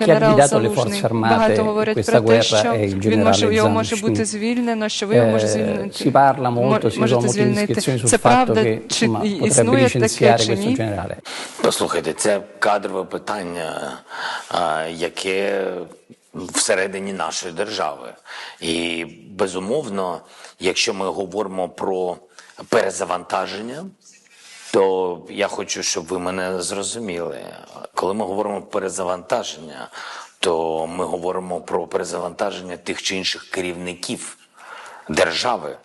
генерал Залужний. Багато говорять questa про те, guerra що è il він може generale його може бути звільнено, що ви його може Eh, звільнити. si parla molto, si можете usano molte звільнити. indiscrezioni sul Це fatto правда, che чи potrebbe існує таке чи ні? Послухайте, це кадрове питання, яке всередині нашої держави. І безумовно, якщо ми говоримо про перезавантаження, то я хочу, щоб ви мене зрозуміли. Коли ми говоримо про перезавантаження, то ми говоримо про перезавантаження тих чи інших керівників держави,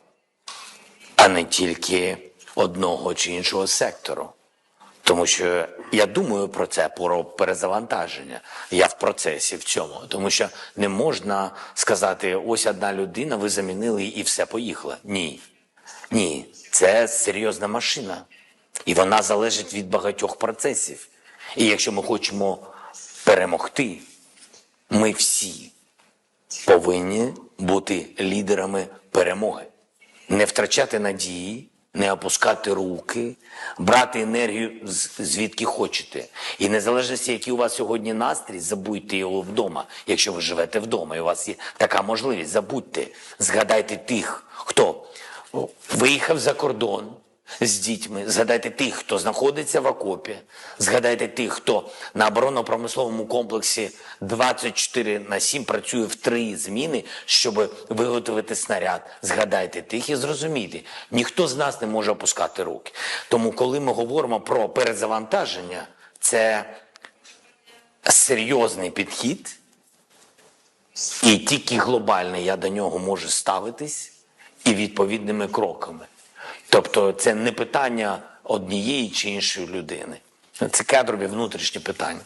а не тільки одного чи іншого сектору. Тому що я думаю про це, про перезавантаження. Я в процесі в цьому. Тому що не можна сказати, ось одна людина, ви замінили і все поїхало. Ні. Ні, це серйозна машина. І вона залежить від багатьох процесів. І якщо ми хочемо перемогти, ми всі повинні бути лідерами перемоги. Не втрачати надії, не опускати руки, брати енергію звідки хочете. І незалежно, який у вас сьогодні настрій, забудьте його вдома. Якщо ви живете вдома, і у вас є така можливість, забудьте, згадайте тих, хто виїхав за кордон з дітьми. Згадайте тих, хто знаходиться в окопі. Згадайте тих, хто на оборонно-промисловому комплексі 24 на 7 працює в три зміни, щоб виготовити снаряд. Згадайте тих і зрозумійте, ніхто з нас не може опускати руки. Тому, коли ми говоримо про перезавантаження, це серйозний підхід. І тільки глобально я до нього можу ставитись і відповідними кроками. Тобто це не питання однієї чи іншої людини. Це кадрові внутрішні питання.